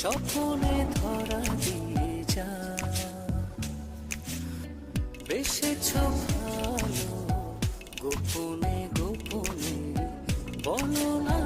স্বপনে ধরা দিয়ে যা। বেসেছ ভালো গোপনে গোপনে বলো না